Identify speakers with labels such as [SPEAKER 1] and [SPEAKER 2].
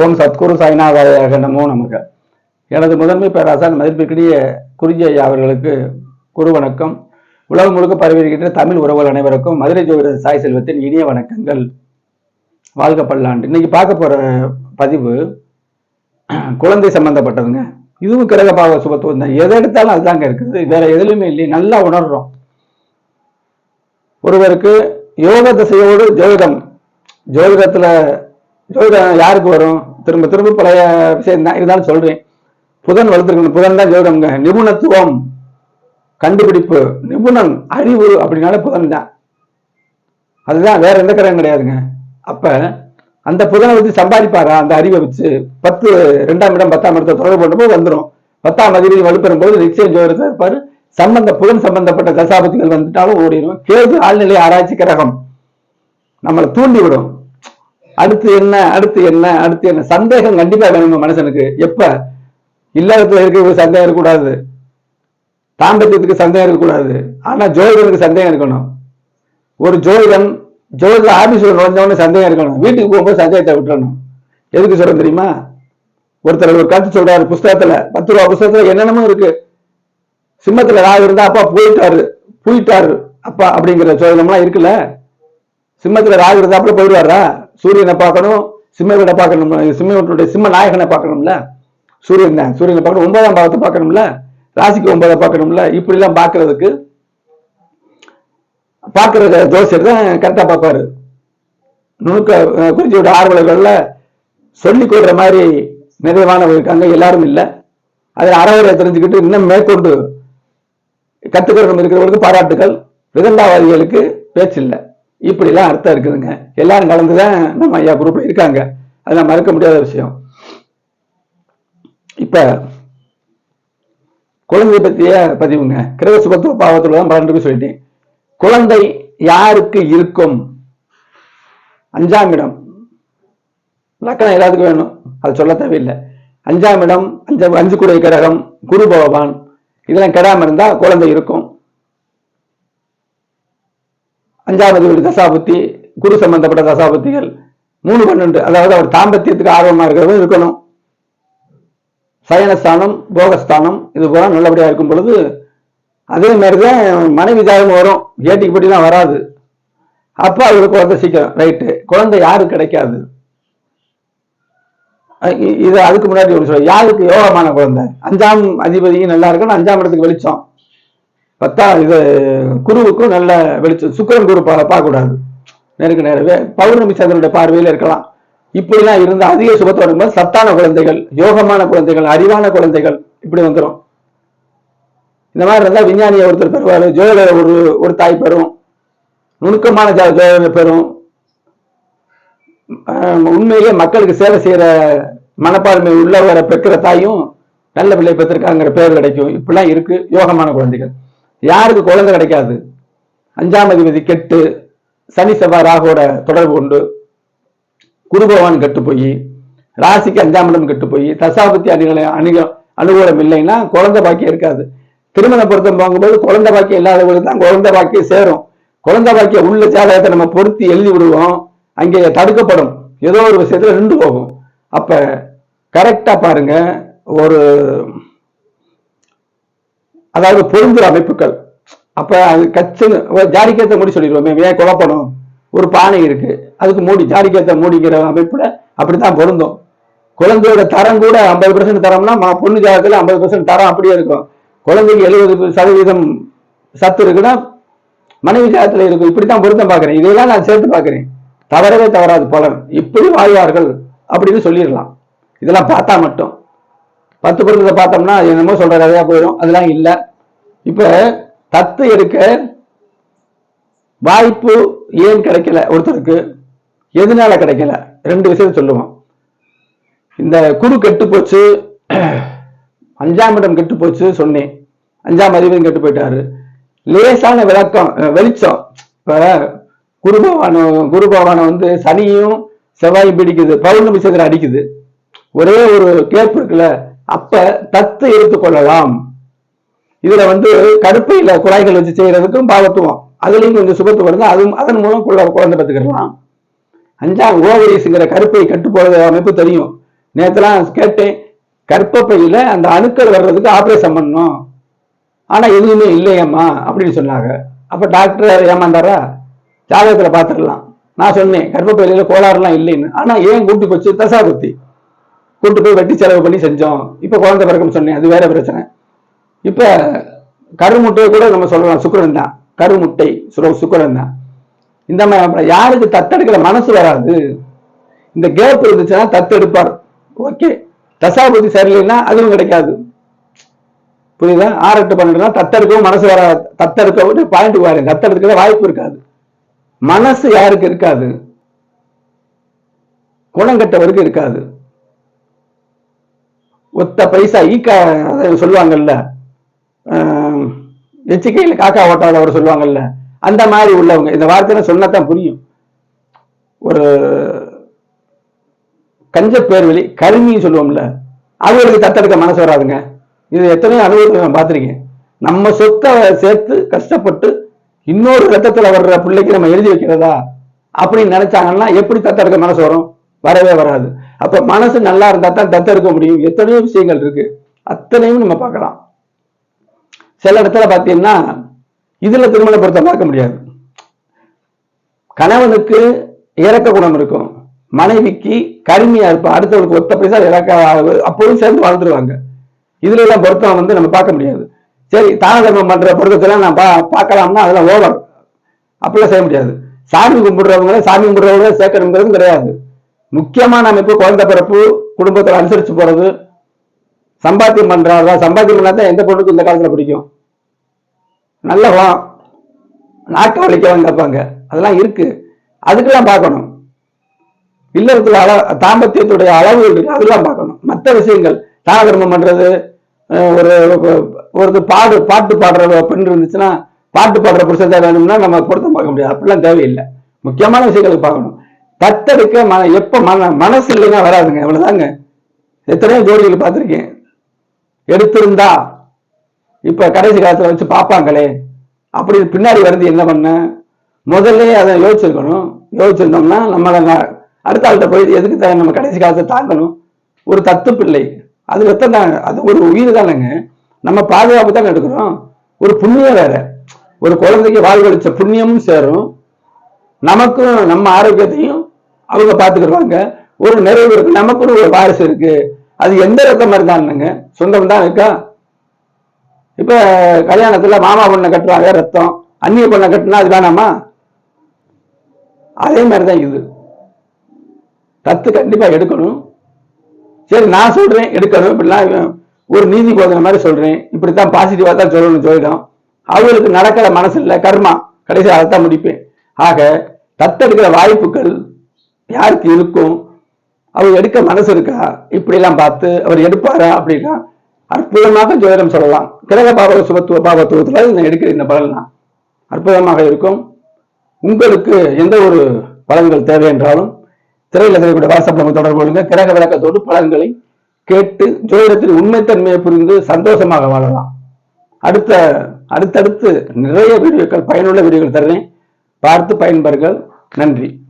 [SPEAKER 1] ஓம் சத்குரு சாய்நாதாயாக நமோ நமக. எனது முதன்மை பேராசான் மதிப்பிற்கிடையே குறிஞ்சி ஐயா அவர்களுக்கு குரு வணக்கம். உலகம் முழுக்க பரவியிருக்கின்ற தமிழ் உறவுகள் அனைவருக்கும் மதுரை ஜோதிட சாய் செல்வத்தின் இனிய வணக்கங்கள். வாழ்க பல்லாண்டு. இன்னைக்கு பார்க்க போற பதிவு குழந்தை சம்பந்தப்பட்டதுங்க. இதுவும் கிரக பாவ சுபத்துவம் தான். எதை எடுத்தாலும் அதுதாங்க இருக்குது. வேற எதுலையுமே இல்லை நல்லா உணர்றோம். ஒருவருக்கு யோக திசையோடு ஜோதிடம் ஜோதிடத்துல ஜோதிடம் யாருக்கு வரும்? திரும்ப திரும்ப பழைய விஷயம் தான். இருந்தாலும் சொல்றேன். புதன் வளர்த்துருக்கணும். புதன் தான் ஜோதிடம்ங்க நிபுணத்துவம் கண்டுபிடிப்பு நிபுணன் அறிவு அப்படின்னாலே புதன் தான். அதுதான் வேற எந்த கிரகம் கிடையாதுங்க. அப்ப அந்த புதனை வச்சு சம்பாதிப்பாரா? அந்த அறிவை வச்சு பத்து ரெண்டாம் இடம் பத்தாம் இடத்தை தொடர்பு பண்ணும்போது வந்துடும் பத்தாம் அதிபதி வலுப்பெறும் போது நிச்சயம் ஜோதிடத்தை இருப்பாரு. சம்பந்த புதன் சம்பந்தப்பட்ட தசாபதிகள் வந்துட்டாலும் ஓடிடும் கேது ஆழ்நிலை ஆராய்ச்சி கிரகம் நம்மளை தூண்டி விடும். அடுத்து என்ன அடுத்து என்ன அடுத்து என்ன? சந்தேகம் கண்டிப்பா வேணும் மனுஷனுக்கு. எப்ப? இல்லறத்துல இருக்க சந்தேகம் இருக்கக்கூடாது. தாம்பத்தியத்துக்கு சந்தேகம் இருக்கக்கூடாது. ஆனா ஜோதிடனுக்கு சந்தேகம் இருக்கணும். ஒரு ஜோதிடன் ஜோதிட ஆபீஸ்ல நுழைஞ்சவொடனே சந்தேகம் இருக்கணும். வீட்டுக்கு போகும்போது சந்தேகத்தை விட்டுறணும். எதுக்கு சொல்ல தெரியுமா? ஒருத்தர் ஒரு கருத்து சொல்றாரு புஸ்தகத்துல. பத்து ரூபா புஸ்தகத்துல என்னென்னமோ இருக்கு. சிம்மத்துல ராகு இருந்தா அப்பா போயிட்டாரு போயிட்டாரு. அப்பா அப்படிங்கிற சோதனம்லாம் இருக்குல்ல? சிம்மத்துல ராகு அப்புறம் போயிடுவாரா? சூரியனை பார்க்கணும் சிம்ம வீடை பார்க்கணும் சிம்ம வீட்டுடைய சிம்ம நாயகனை பார்க்கணும்ல? சூரியன் தான். சூரியனை பார்க்கணும் ஒன்பதாம் பாவத்தை பார்க்கணும்ல? ராசிக்கு ஒன்பதை பார்க்கணும்ல? இப்படி எல்லாம் பார்க்கிறதுக்கு ஜோசியர் தான் கரெக்டா பார்ப்பாரு. நுணுக்க குறிஞ்சியோட ஆர்வலர்கள்ல சொல்லி கொடுற மாதிரி நிறைவானவங்க இருக்காங்க எல்லாரும் இல்லை. அதில் அறவரை தெரிஞ்சுக்கிட்டு இன்னும் மேற்கொண்டு கற்றுக்கிறவங்க இருக்கிறவங்களுக்கு பாராட்டுகள் விதண்டாவாதிகளுக்கு பேச்சு இல்லை இப்படிலாம் அர்த்தம் இருக்குதுங்க. எல்லாரும் கலந்துதான் நம்ம ஐயா குரூப்ல இருக்காங்க. அதெல்லாம் மறக்க முடியாத விஷயம். இப்ப குழந்தை பத்திய பதிவுங்க. கிரக சுபத்துவ பாவத்துல தான் பன்னெண்டு சொல்லிட்டேன். குழந்தை யாருக்கு இருக்கும்? அஞ்சாம் இடம். லக்கணம் எல்லாத்துக்கும் வேணும். அது சொல்ல தேவையில்லை. அஞ்சாம் இடம் அஞ்சு அஞ்சு குடை கிரகம் குரு பகவான். இதெல்லாம் கெடாம இருந்தா குழந்தை இருக்கும். அஞ்சாவது வீடு தசாபுத்தி குரு சம்பந்தப்பட்ட தசாபுத்திகள் மூணு பன்னெண்டு. அதாவது அவர் தாம்பத்தியத்துக்கு ஆர்வமா இருக்கிறவங்க இருக்கணும். சயனஸ்தானம் போகஸ்தானம் இது போல நல்லபடியா இருக்கும் பொழுது அதே மாதிரிதான் மனைவி ஜாதகம் வரும். ஏட்டிக்கு பட்டிலாம் வராது. அப்போ அவருக்கு குழந்தை சீக்கிரம். ரைட்டு. குழந்தை யாருக்கு கிடைக்காது? இது அதுக்கு முன்னாடி ஒரு சொல்ல யாருக்கு யோகமான குழந்தை? அஞ்சாம் அதிபதியும் நல்லா இருக்கணும். அஞ்சாம் இடத்துக்கு வெளிச்சம். பத்தா இது குருவுக்கும் நல்ல வெளிச்சம் சுக்கரன் குரு பார்க்கக்கூடாது. நேருக்கு நேரவே பௌர்ணமி சந்திரனுடைய பார்வையில் இருக்கலாம். இப்படிலாம் இருந்த அதிக சுபத்தோடு இருக்கும்போது சத்தான குழந்தைகள் யோகமான குழந்தைகள் அறிவான குழந்தைகள் இப்படி வந்துடும் இந்த மாதிரி இருந்தால் விஞ்ஞானியை ஒருத்தர் பெறுவார் ஜோதிடர் ஒரு ஒரு தாய் பெறும். நுணுக்கமான ஜா- ஜோதிடர் பெறும். உண்மையிலே உண்மையிலேயே மக்களுக்கு சேவை செய்கிற மனப்பான்மை உள்ளவரை பெற்கிற தாயும் நல்ல பிள்ளை பெற்றிருக்காங்கிற பேர் கிடைக்கும். இப்படிலாம் இருக்கு யோகமான குழந்தைகள். யாருக்கு குழந்தை கிடைக்காது? அஞ்சாம் அதிபதி கெட்டு சனி செவ்வாய் ராகுவோட தொடர்பு கொண்டு குரு பகவான் கெட்டு போய் ராசிக்கு அஞ்சாம் இடம் கெட்டு போய் தசாபத்தி அணிகளை அணுக அனுகூலம் இல்லைன்னா குழந்தை பாக்கியம் இருக்காது. திருமண பொருத்தம் போகும்போது குழந்தை பாக்கியம் இல்லாதவங்களுக்கு தான் குழந்தை பாக்கியம் சேரும். குழந்தை பாக்கியம் உள்ள ஜாதகத்தை நம்ம பொருத்தி எழுதி விடுவோம். அங்கே தடுக்கப்படும். ஏதோ ஒரு விஷயத்துல நின்று போகும். அப்ப கரெக்டா பாருங்க. ஒரு அதாவது பொருந்துற அமைப்புகள். அப்ப அது கச்சுன்னு ஒரு ஜாடிக்கேத்த மூடி சொல்லிடுவோமே ஏன் குழப்பணும்? ஒரு பானை இருக்கு அதுக்கு மூடி ஜாடிக்கேத்த மூடிங்கிற அமைப்புல அப்படித்தான் பொருந்தும். குழந்தையோட தரம் கூட ஐம்பது பர்சன்ட் தரம்னா பொண்ணு ஜாதகத்துல ஐம்பது பர்சன்ட் தரம் அப்படியே இருக்கும். குழந்தைக்கு எழுபது சதவீதம் சத்து இருக்குன்னா மனைவி ஜாதகத்துல இருக்கும். இப்படித்தான் பொருத்தம் பாக்குறேன் இதையெல்லாம் நான் சேர்த்து பாக்குறேன் தவறவே தவறாது பலன். இப்படி வாழ்வார்கள் அப்படின்னு சொல்லிடலாம். இதெல்லாம் பார்த்தா மட்டும். பத்து பொருத்தத்தை பார்த்தோம்னா அது என்னமோ சொல்ற கதையா போயிடும். அதெல்லாம் இல்லை. இப்ப தத்து எடுக்க வாய்ப்பு ஏன் கிடைக்கல? ஒருத்தருக்கு எதனால கிடைக்கல? ரெண்டு விஷயத்த சொல்லுவோம். இந்த குரு கெட்டு போச்சு. அஞ்சாம் இடம் கெட்டு போச்சு சொன்னேன். அஞ்சாம் அதிபதி கெட்டு போயிட்டாரு. லேசான விளக்கம் வெளிச்சம். இப்ப குரு பகவான குரு பகவானை வந்து சனியும் செவ்வாயும் பிடிக்குது. பௌர்ணமி சந்திரன் அடிக்குது. ஒரே ஒரு கேப் இருக்குல்ல அப்ப தத்து எடுத்துக்கொள்ளலாம் இதுல வந்து கருப்பையில குழாய்கள் வச்சு செய்யறதுக்கும் பாவத்துவம் அதுலயும் கொஞ்சம் சுகத்து வருது அதுவும் அதன் மூலம் குழந்தை பெற்றுக்கலாம். அஞ்சாம் ஓவரிஸுங்கிற கருப்பை கட்டு போறது அமைப்பு தெரியும். நேற்றுலாம் கேட்டேன் கற்பப்பையில அந்த அணுக்கள் வர்றதுக்கு ஆபரேஷன் பண்ணணும். ஆனா எதுவுமே இல்லையம்மா அப்படின்னு சொன்னாங்க. அப்ப டாக்டர் ஏமாந்தாரா? ஜாதகத்துல பார்த்துடலாம். நான் சொன்னேன் கர்ப்பப்பையில கோளாறுலாம் இல்லைன்னு. ஆனா ஏன் கூட்டி போச்சு? தசாபுத்தி. கூட்டு போய் வெட்டி செலவு பண்ணி செஞ்சோம். இப்போ குழந்தை பிறக்கும் சொன்னேன். அது வேற பிரச்சனை. இப்ப கருமுட்டையை கூட நம்ம சொல்லலாம். சுக்கரன் தான். கருமுட்டை. சுக்கரன் தான். இந்த மாதிரி யாருக்கு தத்தெடுக்கிற மனசு வராது. இந்த கேப் இருந்துச்சுன்னா தத்தெடுப்பார் ஓகே தசாபதி சரியில்லைன்னா அதுவும் கிடைக்காது. புரியுதா? ஆறு எட்டு பன்னெண்டுனா தத்தெடுக்கவும் மனசு வர தத்தெடுக்க பாயிண்ட் வாரு தத்தெடுக்கிற வாய்ப்பு இருக்காது. மனசு யாருக்கு இருக்காது? குணம் கெட்டவருக்கு இருக்காது. ஒத்த பைசா ஈக்கா சொல்லுவாங்கல்ல. ஆஹ், எச்சிக்கையில் காக்கா ஓட்டாத அவர் சொல்லுவாங்கல்ல. அந்த மாதிரி உள்ளவங்க இந்த வார்த்தையில சொன்னாதான் புரியும். ஒரு கஞ்ச பேர்வழி கருமின்னு சொல்லுவோம்ல அவங்களுக்கு தத்தெடுக்க மனசு வராதுங்க. இது எத்தனையோ அனுபவத்தை நான் பார்த்துருக்கேன். நம்ம சொத்தை சேர்த்து கஷ்டப்பட்டு இன்னொரு ரத்தத்தில் வர்ற பிள்ளைக்கு நம்ம எழுதி வைக்கிறதா அப்படின்னு நினைச்சாங்கன்னா எப்படி தத்தெடுக்க மனசு வரும்? வரவே வராது. அப்ப மனசு நல்லா இருந்தா தான் தத்தெடுக்க முடியும். எத்தனையோ விஷயங்கள் இருக்கு. அத்தனையும் நம்ம பார்க்கலாம். சில இடத்துல பார்த்தீங்கன்னா இதுல திருமண பொருத்தம் பார்க்க முடியாது. கணவனுக்கு இறக்க குணம் இருக்கும். மனைவிக்கு கருமையா இருப்பா அடுத்தவருக்கு ஒத்த பைசா இறக்க அப்போதும் சேர்ந்து வாழ்ந்துருவாங்க. இதுல எல்லாம் பொருத்தம் வந்து நம்ம பார்க்க முடியாது. சரி தான தர்மம் பண்ற பொருத்தத்தெல்லாம் நான் பா பார்க்கலாம்னா அதெல்லாம் ஓவர். அப்படிலாம் செய்ய முடியாது. சாமி கும்பிடுறவங்கள சாமி கும்பிடுறவங்கள சேர்க்கணுங்கிறது கிடையாது. முக்கியமான அமைப்பு குழந்தை பிறப்பு குடும்பத்தில் அனுசரித்து போகிறது சம்பாத்தியம் பண்றாங்க சம்பாத்தியம் பண்ணால் தான் எந்த பொண்ணுக்கும் இந்த காலத்தில் பிடிக்கும். நல்ல நாட்டு நாக்க வலிக்கவங்க கேட்பாங்க. அதெல்லாம் இருக்குது அதுக்கெல்லாம் பார்க்கணும். இல்லறத்துல அள தாம்பத்தியத்துடைய அளவு இருக்கு. அதெல்லாம் பார்க்கணும். மற்ற விஷயங்கள் தான தர்மம் ஒரு ஒரு பாடு பாட்டு பாடுற பெண் இருந்துச்சுன்னா பாட்டு பாடுற புருஷன் தான் வேணும்னா நம்ம பொருத்தம் பார்க்க முடியாது. அப்படிலாம் தேவையில்லை. முக்கியமான விஷயங்களுக்கு பார்க்கணும். தத்தெடுக்க மன எப்ப மன மனசு இல்லைன்னா வராதுங்க. அவ்வளவுதாங்க. எத்தனையோ ஜோடிகள் பார்த்திருக்கேன். எடுத்திருந்தா இப்ப கடைசி காலத்துல வச்சு பார்ப்பாங்களே. அப்படி பின்னாடி வருது என்ன பண்ண? முதல்ல அதை யோசிச்சிருக்கணும். யோசிச்சிருந்தோம்னா நம்ம அடுத்த ஆள்கிட்ட போய் எதுக்கு தான் நம்ம கடைசி காலத்தை தாங்கணும். ஒரு தத்து பிள்ளை. அது எத்தனை தாங்க அது ஒரு உயிர் தானேங்க. நம்ம பாதுகாப்பு தான் எடுக்கிறோம். ஒரு புண்ணியம் வேற. ஒரு குழந்தைக்கு வாழ்வழிச்ச புண்ணியமும் சேரும். நமக்கும் நம்ம ஆரோக்கியத்தையும் அவங்க பார்த்துக்கிடுவாங்க ஒரு நிறைவு இருக்கு. நமக்குன்னு ஒரு வாரிசு இருக்கு. அது எந்த ரத்தம் இருந்தாங்க சொந்தம் தான் இருக்கா? இப்ப கல்யாணத்துல மாமா பொண்ணை கட்டுறாங்க ரத்தம். அந்நிய பொண்ணை கட்டினா அது வேணாமா? அதே மாதிரிதான் இது. தத்து கண்டிப்பா எடுக்கணும். சரி நான் சொல்றேன் எடுக்கணும். இப்படிலாம் ஒரு நீதி போதனை மாதிரி சொல்றேன். இப்படித்தான் பாசிட்டிவா தான் சொல்லணும் சொல்லிடும் அவங்களுக்கு நடக்கிற மனசு இல்லை கர்மா. கடைசி அதைத்தான் முடிப்பேன். ஆக தத்தெடுக்கிற வாய்ப்புகள் யாருக்கு இருக்கும் அவர் எடுக்க மனசு இருக்கா? இப்படிலாம் பார்த்து அவர் எடுப்பாரா அப்படின்னா அற்புதமாக ஜோதிடம் சொல்லலாம். கிரக பாவ சுபத்துவ பாவத்துவத்துல இந்த எடுக்கிற இந்த பலன்லாம் அற்புதமாக இருக்கும். உங்களுக்கு எந்த ஒரு பலன்கள் தேவை என்றாலும் திரையில் தெரியக்கூடிய வாட்ஸ்அப் நம்ம தொடர்பு கொள்ளுங்க. கிரக விளக்கத்தோடு பலன்களை கேட்டு ஜோதிடத்தின் உண்மைத்தன்மையை புரிந்து சந்தோஷமாக வாழலாம். அடுத்த அடுத்தடுத்து நிறைய வீடியோக்கள் பயனுள்ள வீடியோக்கள் தருவேன் பார்த்து பயன்பெறுங்கள். நன்றி.